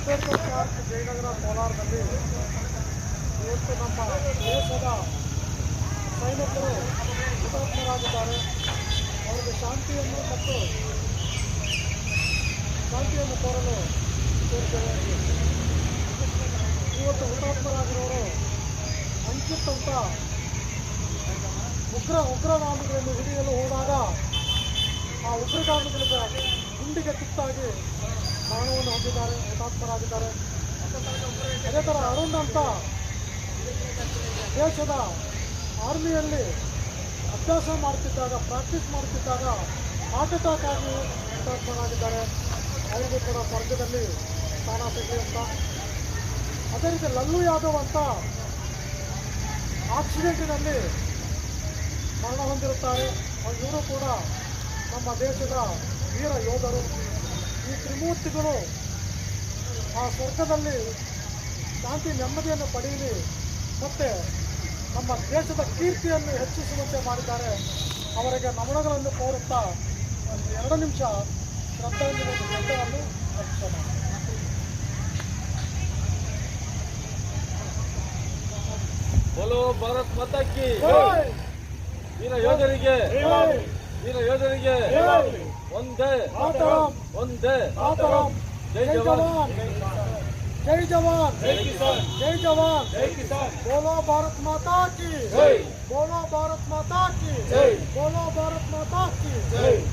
ಜಯನಗರ ಕೋಲಾರದಲ್ಲಿ ಇವತ್ತು ನಮ್ಮ ದೇಶದ ಸೈನಿಕರು ಹುತಾತ್ಮರಾಗಿದ್ದಾರೆ ಅವರಿಗೆ ಶಾಂತಿಯನ್ನು ಮತ್ತು ಶಾಂತಿಯನ್ನು ಕೋರಲು ಸೇರ್ತೇವೆ ಇವತ್ತು ಹುತಾತ್ಮರಾಗಿರೋರು ಅಂಕಿತ್ ಅಂತ ಉಗ್ರ ಉಗ್ರಗಾಮಿಗಳನ್ನು ಹಿಡಿಯಲು ಹೋದಾಗ ಆ ಉಗ್ರಗಾಮಿಗಳಿಗೆ ಗುಂಡಿಗೆ ತುತ್ತಾಗಿ ಮರಣವನ್ನು ಹೊಂದಿದ್ದಾರೆ ಹುತಾತ್ಮರಾಗಿದ್ದಾರೆ ಅದೇ ಥರ ಅರುಣ್ ಅಂತ ದೇಶದ ಆರ್ಮಿಯಲ್ಲಿ ಅಭ್ಯಾಸ ಮಾಡ್ತಿದ್ದಾಗ, ಪ್ರಾಕ್ಟೀಸ್ ಮಾಡ್ತಿದ್ದಾಗ ಹಾರ್ಟ್ ಅಟ್ಯಾಕ್ ಆಗಿ ಹುತಾತ್ಮರಾಗಿದ್ದಾರೆ ಅವರಿಗೂ ಕೂಡ ಸ್ವರ್ಗದಲ್ಲಿ ಸ್ಥಾನ ಸಿಗಲಿ ಅಂತ. ಅದೇ ರೀತಿ ಲಲ್ಲು ಯಾದವ್ ಅಂತ ಆಕ್ಸಿಡೆಂಟಿನಲ್ಲಿ ಮರಣ ಹೊಂದಿರುತ್ತಾರೆ. ಇವರು ಕೂಡ ನಮ್ಮ ದೇಶದ ವೀರ ಯೋಧರು. ಈ ತ್ರಿಮೂರ್ತಿಗಳು ಆ ಸ್ವರ್ಗದಲ್ಲಿ ಶಾಂತಿ ನೆಮ್ಮದಿಯನ್ನು ಪಡೆಯಲಿ ಮತ್ತು ನಮ್ಮ ದೇಶದ ಕೀರ್ತಿಯನ್ನು ಹೆಚ್ಚಿಸುವಂತೆ ಮಾಡಿದ್ದಾರೆ ಅವರಿಗೆ ನಮನಗಳನ್ನು ಕೋರುತ್ತಾ ಒಂದು ಎರಡು ನಿಮಿಷ ಶ್ರದ್ಧಾಂಜಲಿ ಶ್ರದ್ಧೆಯನ್ನು ಅರ್ಪಿಸೋಣ बोलो भारत माता की ಜೈ! ವೀರ ಯೋಧರಿಗೆ ಜೈ! ವೀರ ಯೋಧರಿಗೆ वंदे मातरम। वंदे मातरम। जय जवान। जय जवान। जय किसान। जय जवान। जय किसान। बोलो भारत माता की। जय। बोलो भारत माता की। जय। बोलो भारत माता की। जय।